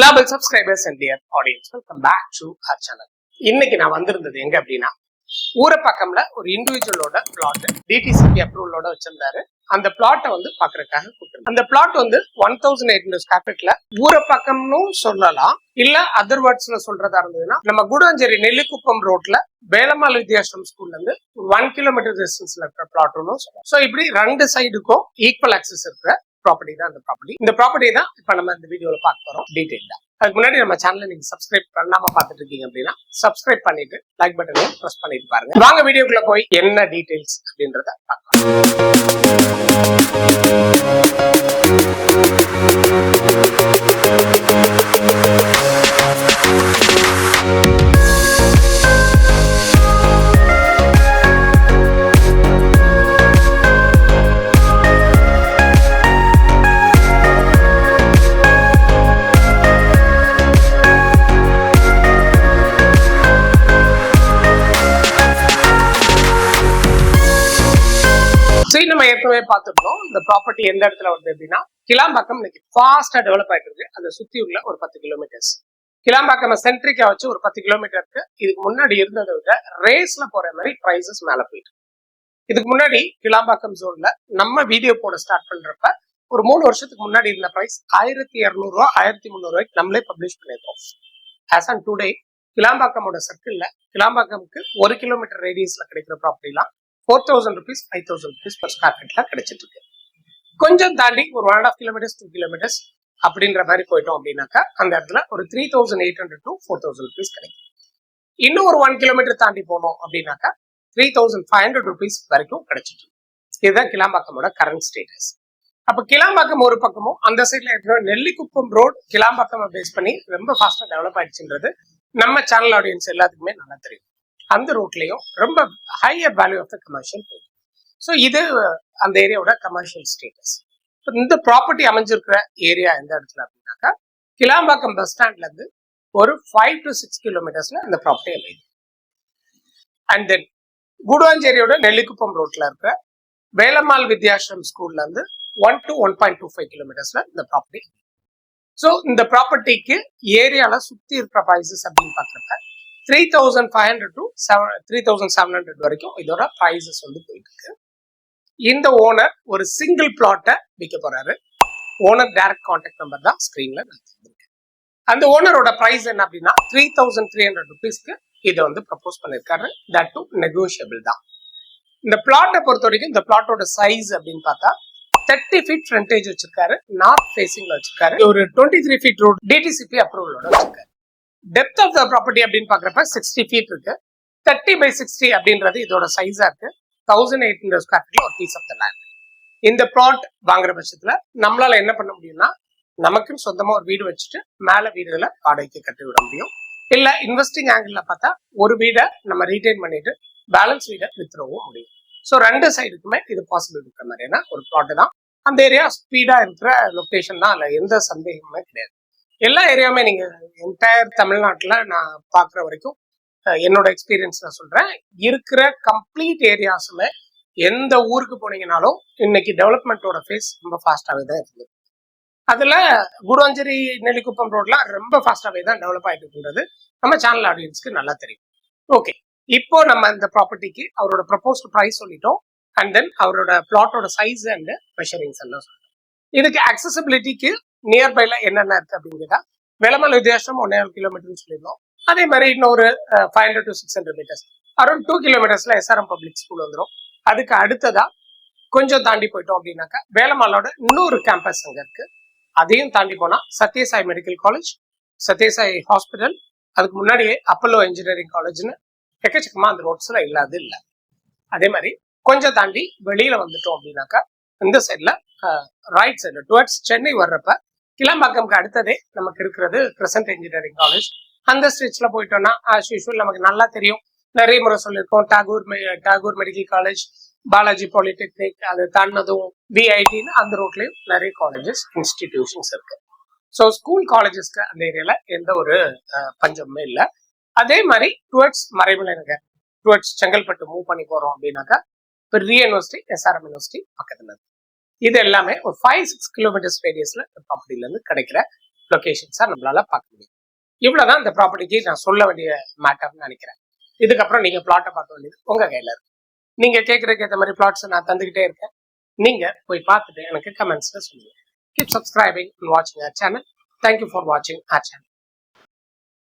Lovely subscribers and dear audience welcome back to our channel இன்னைக்கு நான் வந்திருந்தது எங்க அப்படின்னா ஊரப்பாக்கம்ல ஒரு இண்டிவிஜுவலோட பிளாட் டிடிசிபி அப்ரூவலோட வச்சிருந்தாரு. அந்த பிளாட்டை வந்து பாக்குறதுக்காக கூப்பிட்டு அந்த பிளாட் வந்து ஒன் தௌசண்ட் எயிட் ஹண்ட்ரட் ஸ்கொயர்ஃபீட்ல ஊரப்பாக்கம்னு சொல்லலாம். இல்ல அதர் வேர்ட்ஸ்ல சொல்றதா இருந்ததுன்னா நம்ம குடஞ்சேரி நெல்லிக்குப்பம் ரோட்ல வேலம்மாள் வித்யாசிரம் ஸ்கூல்ல இருந்து ஒரு ஒன் கிலோமீட்டர் டிஸ்டன்ஸ்ல இருக்கிற பிளாட்னு சொல்லலாம். ஸோ இப்படி ரெண்டு சைடுக்கும் ஈக்குவல் ஆக்சஸ் இருக்கிற ப்ராப்பர்ட்டி தான் அந்த ப்ராப்பர்ட்டி இந்த ப்ராப்பர்ட்டி தான் இப்போ நம்ம இந்த வீடியோவில் பார்க்க போகிறோம் டீட்டெயிலாக அதுக்கு முன்னாடி நம்ம சேனலை நீங்க சப்ஸ்கிரைப் பண்ணாம பார்த்துட்டு இருக்கீங்க அப்படின்னா சப்ஸ்கிரைப் பண்ணிட்டு லைக் பட்டனையும் ப்ரெஸ் பண்ணிட்டு பாருங்க. வாங்க வீடியோக்குள்ள போய் என்ன டீட்டெயில்ஸ் அப்படின்றத பார்க்கலாம். சரி நம்ம ஏற்கனவே பார்த்துருக்கோம். இந்த ப்ராப்பர்ட்டி எந்த இடத்துல வருது அப்படின்னா கிளாம்பாக்கம் இன்னைக்கு ஃபாஸ்டா டெவலப் ஆயிட்டு இருக்கு. அந்த சுத்தி உள்ள ஒரு பத்து கிலோமீட்டர்ஸ் கிளாம்பாக்கம் சென்ட்ரிக்கா வச்சு ஒரு பத்து கிலோமீட்டருக்கு இதுக்கு முன்னாடி இருந்ததை விட ரேஸ்ல போற மாதிரி பிரைசஸ் மேல போயிட்டு இருக்கு. இதுக்கு முன்னாடி கிளாம்பாக்கம் ஜோன்ல நம்ம வீடியோ போட ஸ்டார்ட் பண்றப்ப ஒரு மூணு வருஷத்துக்கு முன்னாடி இருந்த பிரைஸ் ஆயிரத்தி இரநூறுவா ஆயிரத்தி முந்நூறுவாய்க்கு நம்மளே பப்ளிஷ் பண்ணியிருக்கோம். ஆஸ் ஆன் டுடே கிளாம்பாக்கமோட சர்க்கிள்ல கிளாம்பாக்கமுக்கு ஒரு கிலோமீட்டர் ரேடியஸ்ல கிடைக்கிற ப்ராப்பர்ட்டிலாம் four thousand rupees five thousand rupees per square ஃபீட்லாம் கிடைச்சிட்டு இருக்கு கொஞ்சம் தாண்டி ஒரு one and half kilometres two kilometres அப்படின்ற மாதிரி போயிட்டோம் அப்படின்னாக்கா அந்த இடத்துல ஒரு three thousand eight hundred to four thousand rupees கிடைக்கும். இன்னும் ஒரு ஒன் கிலோமீட்டர் தாண்டி போனோம் அப்படின்னாக்கா three thousand five hundred rupees வரைக்கும் கிடைச்சிட்டு இருக்கு. இதுதான் கிளாம்பாக்கமோட கரண்ட் ஸ்டேட்டஸ் அப்ப கிளாம்பாக்கம் ஒரு பக்கமும் அந்த சைட்ல இருக்கிற நெல்லிக்குப்பம் ரோட் கிளாம்பாக்கம் பேஸ் பண்ணி ரொம்ப ஃபாஸ்டா டெவலப் ஆயிடுச்சுன்றது நம்ம சேனல் ஆடியன்ஸ் எல்லாத்துக்குமே நல்லா தெரியும். அந்த ரோட்லயும் ரொம்ப higher value of the commercial so இது அந்த ஏரியாவோட கமர்ஷியல் ஸ்டேட்டஸ் இந்த ப்ராப்பர்ட்டி அமைஞ்சிருக்கிற ஏரியா எந்த இடத்துல அப்படின்னாக்கா கிளாம்பாக்கம் பஸ் ஸ்டாண்ட்ல இருந்து ஒரு ஃபைவ் டு சிக்ஸ் கிலோமீட்டர்ஸ்ல இந்த ப்ராப்பர்ட்டி அமையுது. அண்ட் தென் குடுவாஞ்சேரியோட நெல்லிக்குப்பம் ரோட்ல இருக்கிற வேலம்மாள் வித்யாசிரம் ஸ்கூல்ல இருந்து one to one point two five கிலோமீட்டர்ஸ்ல இந்த ப்ராப்பர்ட்டி ஸோ இந்த ப்ராப்பர்ட்டிக்கு ஏரியால சுத்தி இருக்கிற ப்ரைசஸ் அப்படின்னு பார்க்குறப்ப three thousand five hundred to seven three thousand seven hundred வரைக்கும் இதோட ப்ரைஸஸ் வந்து போயிட்டு இருக்கு இந்த ஓனர் ஒரு சிங்கிள் பிளாட்டை விற்க போறாரு. ஓனர் டைரக்ட் கான்டாக்ட் நம்பர் தான் ஸ்க்ரீன்ல நான் தந்திருக்கேன். அந்த ஓனரோட ப்ரைஸ் என்ன அப்படின்னா த்ரீ தௌசண்ட் த்ரீ ஹண்ட்ரட் ருபீஸ்க்கு இதை வந்து ப்ரப்போஸ் பண்ணியிருக்காரு. தட் டு நெகோஷியபிள் தான். இந்த பிளாட்டை பொறுத்த வரைக்கும் இந்த பிளாட்டோட சைஸ் அப்படின்னு பார்த்தா தேர்ட்டி ஃபீட் ஃப்ரண்டேஜ் வச்சிருக்காரு. நார்த் ஃபேசிங்ல வச்சிருக்காரு. ஒரு twenty three feet road DTCP அப்ரூவலோட வச்சிருக்காரு. டெப்த் ஆஃப் த ப்ராப்பர்ட்டி அப்படின்னு பாக்குறப்ப சிக்ஸ்டி ஃபீட் இருக்கு. தேர்ட்டி பை சிக்ஸ்டி அப்படின்றது இதோட சைஸா இருக்கு. Thousand eight hundred square feet ஒரு பீஸ் ஆஃப் த லேண்ட் இந்த பிளாட் வாங்குற பட்சத்துல நம்மளால என்ன பண்ண முடியும்னா நமக்குன்னு சொந்தமா ஒரு வீடு வச்சுட்டு மேல வீடுகளை வாடகைக்கு கட்டி விட முடியும். இல்ல இன்வெஸ்டிங் ஆங்கிள் பார்த்தா ஒரு வீடை நம்ம ரீடைன் பண்ணிட்டு பேலன்ஸ் வீடை வித்துறவும் முடியும். ஸோ ரெண்டு சைடுக்குமே இது பாசிபிள் இருக்கிற மாதிரியான ஒரு பிளாட் தான். அந்த ஏரியா ஸ்பீடா இருக்கிற லொக்கேஷன் தான் அதில் எந்த சந்தேகமுமே கிடையாது. எல்லா ஏரியாவுமே நீங்க என்டையர் தமிழ்நாட்டுல நான் பாக்குற வரைக்கும் என்னோட எக்ஸ்பீரியன்ஸ் நான் சொல்றேன். இருக்கிற கம்ப்ளீட் ஏரியாஸுமே எந்த ஊருக்கு போனீங்கனாலும் இன்னைக்கு டெவலப்மெண்ட்டோட ஃபேஸ் ரொம்ப ஃபாஸ்ட்டாகவே தான் இருக்குது. அதுல குடுவாஞ்சேரி நெல்லிக்குப்பம் ரோட்ல ரொம்ப ஃபாஸ்ட்டாகவே தான் டெவலப் ஆயிட்டு நம்ம சேனல் ஆடியன்ஸ்க்கு நல்லா தெரியும். ஓகே இப்போ நம்ம இந்த ப்ராப்பர்ட்டிக்கு அவரோட ப்ரப்போஸ்ட் ப்ரைஸ் சொல்லிட்டோம். அண்ட் தென் அவரோட பிளாட்டோட சைஸ் அண்ட் மெஷரிங்ஸ் எல்லாம் சொல்லிட்டோம் இதுக்கு அக்சசபிலிட்டிக்கு நியர்பைல என்னென்ன இருக்கு அப்படின்னு கேட்டா வேலமல் வித்தியாசம் ஒன்னே கிலோமீட்டர்னு சொல்லியிருந்தோம். அதே மாதிரி இன்னொரு five hundred to six hundred metres around two கிலோமீட்டர்ஸ்ல SRM public school வந்துடும் அதுக்கு அடுத்ததா கொஞ்சம் தாண்டி போயிட்டோம் அப்படின்னாக்கா வேலம்மாளோட இன்னொரு கேம்பஸ் அங்க இருக்கு. அதையும் தாண்டி போனா Sathyasai medical college Sathyasai hospital அதுக்கு முன்னாடியே அப்பல்லோ இன்ஜினியரிங் காலேஜ்னு எக்கச்சக்கமா அந்த ரோட்ஸ்ல இல்லாது இல்லை. அதே மாதிரி கொஞ்சம் தாண்டி வெளியில வந்துட்டோம் அப்படின்னாக்கா இந்த சைடில் ரைட் சைடு டுவர்ட்ஸ் சென்னை வர்றப்ப கிளம்பாக்கம்க்கு அடுத்ததே நமக்கு இருக்கிறது கிரசன்ட் இன்ஜினியரிங் காலேஜ் அந்த ஸ்ட்ரீட்ஸில் போயிட்டோம்னா ஆஸ் யூஷுவல் நமக்கு நல்லா தெரியும். நிறைய முறை சொல்லியிருக்கோம். Tagore Tagore medical college Balaji polytechnic அது தாண்டதும் பிஐடின்னு அந்த ரோட்லயும் நிறைய காலேஜஸ் இன்ஸ்டிடியூஷன்ஸ் இருக்கு. ஸோ ஸ்கூல் காலேஜஸ்க்கு அந்த ஏரியால எந்த ஒரு பஞ்சமுமே இல்லை. அதே மாதிரி towards Maraimalai Nagar towards Chengalpattu move பண்ணி போறோம் அப்படின்னாக்கா பெரிய யூனிவர்சிட்டி எஸ்ஆர்எம் யூனிவர்சிட்டி பக்கத்துல இருக்கு. இது எல்லாமே ஒரு ஃபைவ் சிக்ஸ் கிலோமீட்டர்ஸ் ரேடியஸ்ல ப்ராப்பர்ட்டில இருந்து கிடைக்கிற லொகேஷன்ஸா நம்மளால பார்க்க முடியும். இவ்வளவுதான் இந்த ப்ராப்பர்ட்டிக்கு நான் சொல்ல வேண்டிய மேட்டர்னு நினைக்கிறேன். இதுக்கப்புறம் நீங்க பிளாட்டை பார்க்க வேண்டியது உங்க கையில இருக்கு. நீங்க கேட்கறதுக்கு ஏற்ற மாதிரி பிளாட்ஸ் நான் தந்துகிட்டே இருக்கேன். நீங்க போய் பார்த்துட்டு எனக்கு கமெண்ட்ஸ்ல சொல்லுங்க. கீப் சப்ஸ்கிரைபிங் அண்ட் வாட்சிங் ஆர் சேனல் தேங்க்யூ ஃபார் வாட்சிங் ஆர் சேனல்